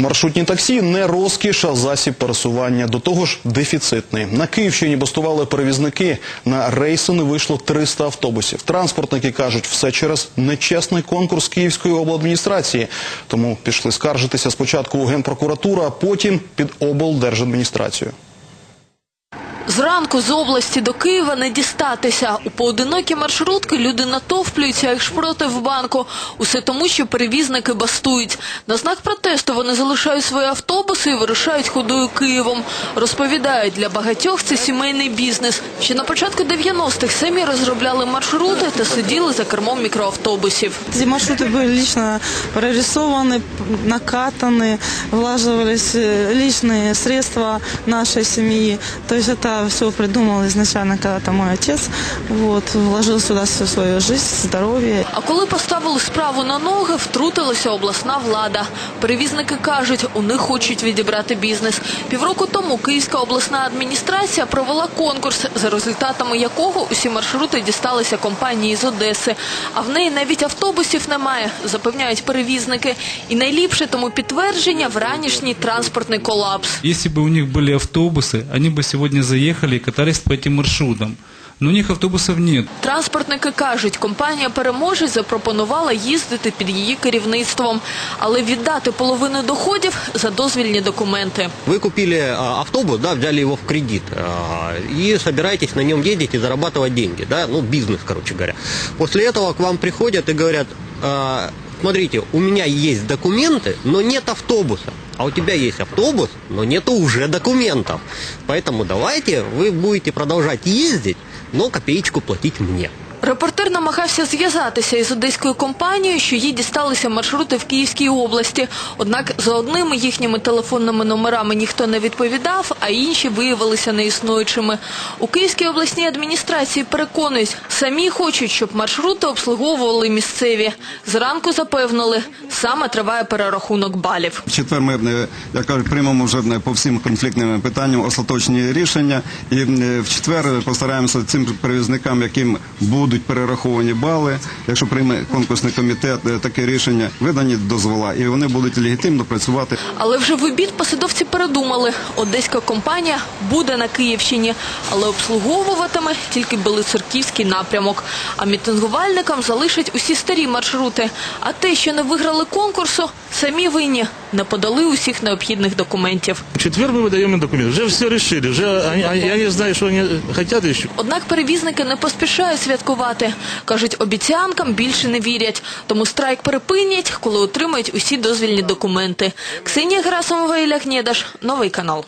Маршрутні таксі не розкіш, а засіб пересування. До того ж, дефіцитний. На Київщині бастували перевізники. На рейси не вийшло 300 автобусів. Транспортники кажуть, все через нечесний конкурс Київської обладміністрації. Тому пішли скаржитися спочатку у Генпрокуратуру, а потім під облдержадміністрацію. Зранку з області до Києва не дістатися. У поодинокі маршрутки люди натовплюються, як шпроти в банку. Усе тому, що перевізники бастують. На знак протесту вони залишають свої автобуси і вирушають ходою Києвом. Розповідають, для багатьох це сімейний бізнес. Ще на початку 90-х самі розробляли маршрути та сиділи за кермом мікроавтобусів. Эти маршруты были лично прорисованы, накатаны, влаживались э, личные средства нашей семьи. То есть это все придумал изначально когда-то мой отец. Вот, вложил сюда всю свою жизнь, здоровье. А коли поставили справу на ноги, втрутилася обласна влада. Перевізники кажуть, у них хочуть відібрати бізнес. Півроку тому Київська обласна адміністрація провела конкурс, за результатами якого усі маршрути дісталися компанії з Одеси. А в неї навіть автобусів немає, запевняють перевізники. І найліпше тому підтвердження вранішній транспортний колапс. Если бы у них были автобусы, они бы сегодня заехали и катались по этим маршрутам. Но у них автобусов нет. Транспортники кажуть, компанія переможець запропонувала їздити під її керівництвом, але віддати половину доходів за дозвільні документи. Вы купили а, автобус, да, взяли его в кредит а, и собираетесь на нем ездить и зарабатывать деньги, да, ну бизнес, короче говоря. После этого к вам приходят и говорят, а, смотрите, у меня есть документы, но нет автобуса. А у тебя есть автобус, но нету уже документов. Поэтому давайте вы будете продолжать ездить, но копеечку платить мне. Репортер намагався зв'язатися із одеською компанією, що їй дісталися маршрути в Київській області. Однак за одними їхніми телефонними номерами ніхто не відповідав, а інші виявилися неіснуючими. У Київській обласній адміністрації переконують, самі хочуть, щоб маршрути обслуговували місцеві. Зранку запевнили, саме триває перерахунок балів. В четвер ми, е, як кажуть, приймемо вже е, по всім конфліктним питанням остаточні рішення. І е, в четвер постараємося цим перевізникам, яким будуть перераховані бали, якщо прийме конкурсний комітет е, таке рішення, видані дозвола, і вони будуть легітимно працювати. Але вже в обід посадовці передумали. Одеська компанія буде на Київщині, але обслуговуватиме тільки Белоцерківський напрямок. А мітингувальникам залишать усі старі маршрути. А те, що не виграли конкурсу, самі винні не подали усіх необхідних документів. В четвер мы выдаем им документы. Уже все решили. Уже они- они- я не знаю, что они хотят еще. Однак перевізники не поспішають святкувати. Кажуть, обіцянкам більше не вірять. Тому страйк припинять, коли отримають усі дозвільні документи. Ксенія Герасимова, Ілля Гнєдаш. Новий канал.